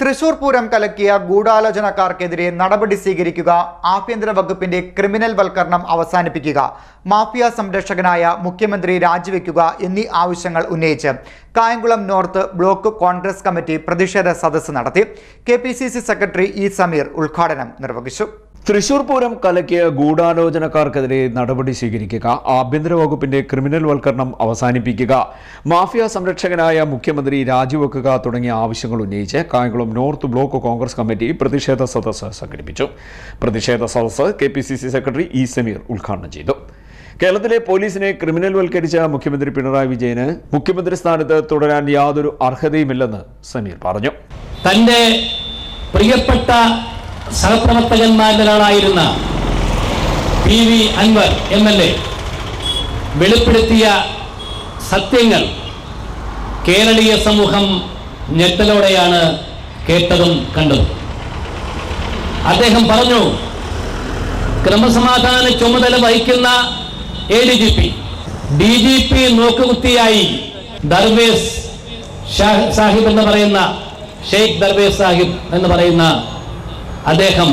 തൃശൂർ പൂരം കലക്കിയ ഗൂഢാലോചനക്കാർക്കെതിരെ നടപടി സ്വീകരിക്കുക ആഭ്യന്തര വകുപ്പിന്റെ ക്രിമിനൽ വൽക്കരണം അവസാനിപ്പിക്കുക മാഫിയ സംരക്ഷകനായ മുഖ്യമന്ത്രി രാജിവെക്കുക എന്നീ ആവശ്യങ്ങൾ ഉന്നയിച്ച് Kayamkulam north block Congress committee പ്രതിഷേധ സദസ്സ് നടത്തി. കെ സെക്രട്ടറി ഇ സമീർ ഉദ്ഘാടനം നിർവഹിച്ചു. തൃശൂർ പൂരം കലക്കിയ ഗൂഢാലോചനക്കാർക്കെതിരെ നടപടി സ്വീകരിക്കുക ആഭ്യന്തര വകുപ്പിന്റെ ക്രിമിനൽ വൽക്കരണം അവസാനിപ്പിക്കുക മാഫിയ സംരക്ഷകനായ മുഖ്യമന്ത്രി രാജിവെക്കുക തുടങ്ങിയ ആവശ്യങ്ങൾ ഉന്നയിച്ച് Kayamkulam north block Congress committee പ്രതിഷേധ സദസ്സ് സംഘടിപ്പിച്ചു. പ്രതിഷേധ സദസ്സ് കെ സെക്രട്ടറി ഇ സമീർ ഉദ്ഘാടനം ചെയ്തു. കേരളത്തിലെ പോലീസിനെ ക്രിമിനൽ വൽക്കരിച്ച മുഖ്യമന്ത്രി പിണറായി വിജയന് മുഖ്യമന്ത്രി സ്ഥാനത്ത് തുടരാൻ യാതൊരു അർഹതയുമില്ലെന്ന് സമീർ പറഞ്ഞു. തന്റെ പ്രിയപ്പെട്ട സഹപ്രവർത്തകന്മാരിൽ ഒരാളായിരുന്ന P V Anvar M L A വെളിപ്പെടുത്തിയ സത്യങ്ങൾ കേരളീയ സമൂഹം ഞെട്ടലോടെയാണ് കേട്ടതും കണ്ടതും. അദ്ദേഹം പറഞ്ഞു ക്രമസമാധാന ചുമതല വഹിക്കുന്ന A D G P D G P നോക്കുകുത്തിയായി Darvesh Sahib എന്ന് പറയുന്ന ഷെയ്ഖ് ദർവേസ് സാഹിബ് എന്ന് പറയുന്ന അദ്ദേഹം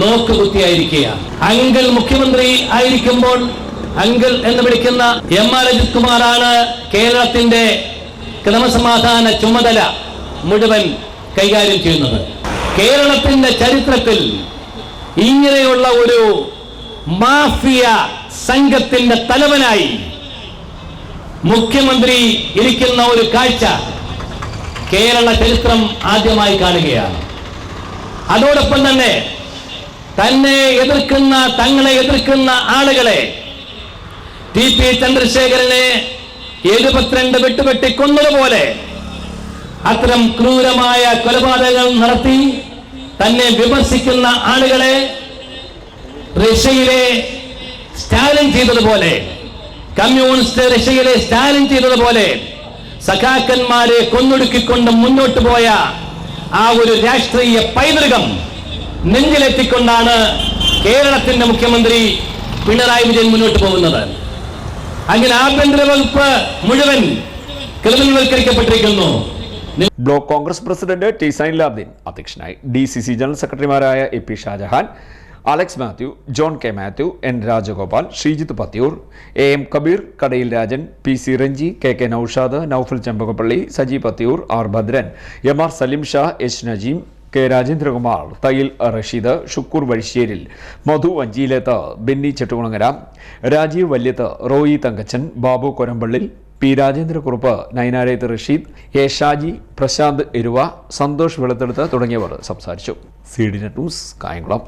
നോക്കുകുത്തിയായിരിക്കുക അങ്കിൾ മുഖ്യമന്ത്രി ആയിരിക്കുമ്പോൾ അങ്കിൾ എന്ന് വിളിക്കുന്ന എം ആർ അജിത് കുമാറാണ് കേരളത്തിന്റെ ക്രമസമാധാന ചുമതല മുഴുവൻ കൈകാര്യം ചെയ്യുന്നത്. കേരളത്തിന്റെ ചരിത്രത്തിൽ ഇങ്ങനെയുള്ള ഒരു മാഫിയ സംഘത്തിന്റെ തലവനായി മുഖ്യമന്ത്രി ഇരിക്കുന്ന ഒരു കാഴ്ച കേരള ചരിത്രം ആദ്യമായി കാണുകയാണ്. അതോടൊപ്പം തന്നെ തന്നെ എതിർക്കുന്ന തങ്ങളെ എതിർക്കുന്ന ആളുകളെ ടി പി ചന്ദ്രശേഖരനെ എഴുപത്തിരണ്ട് വെട്ടുവെട്ടി കൊന്നതുപോലെ അത്തരം ക്രൂരമായ കൊലപാതകങ്ങൾ നടത്തി തന്നെ വിമർശിക്കുന്ന ആളുകളെ റഷ്യയിലെ സ്റ്റാലിൻ ചെയ്തതുപോലെ കമ്മ്യൂണിസ്റ്റ് റഷ്യയിലെ സ്റ്റാലിൻ ചെയ്തതുപോലെ സഖാക്കന്മാരെ കൊന്നൊടുക്കിക്കൊണ്ട് മുന്നോട്ട് പോയ ആ ഒരു രാഷ്ട്രീയ പൈതൃകം നെഞ്ചിലെത്തിക്കൊണ്ടാണ് കേരളത്തിന്റെ മുഖ്യമന്ത്രി പിണറായി വിജയൻ മുന്നോട്ട് പോകുന്നത്. അങ്ങനെ ആഭ്യന്തര വകുപ്പ് മുഴുവൻ ക്രിമിനൽവൽക്കരിക്കപ്പെട്ടിരിക്കുന്നു. Block Congress president T Zainulabdeen അധ്യക്ഷനായി. ഡി സി സി ജനറൽ സെക്രട്ടറിമാരായ A P Shajahan Alex Mathew John K Mathew N Rajagopal Sreejith Pathiyoor A M Kabeer Kadayil Rajan P C Renji K K Noushad Noufal Chempakappally Saji Pathiyoor R Bhadran M R Salim Shah H Najeem K Rajendrakumar Thayyil Rasheed Shukkoor Vazhisseril Madhu Vanchiyileth Benny Chettikulangara Rajeev Valyath Roy Thankachan Babu Korampally P Rajendrakurup Nayanareth Rasheed A Shaji Prasanth Eruva Santhosh Veluthedathu തുടങ്ങിയവർ സംസാരിച്ചു. C D news Kayamkulam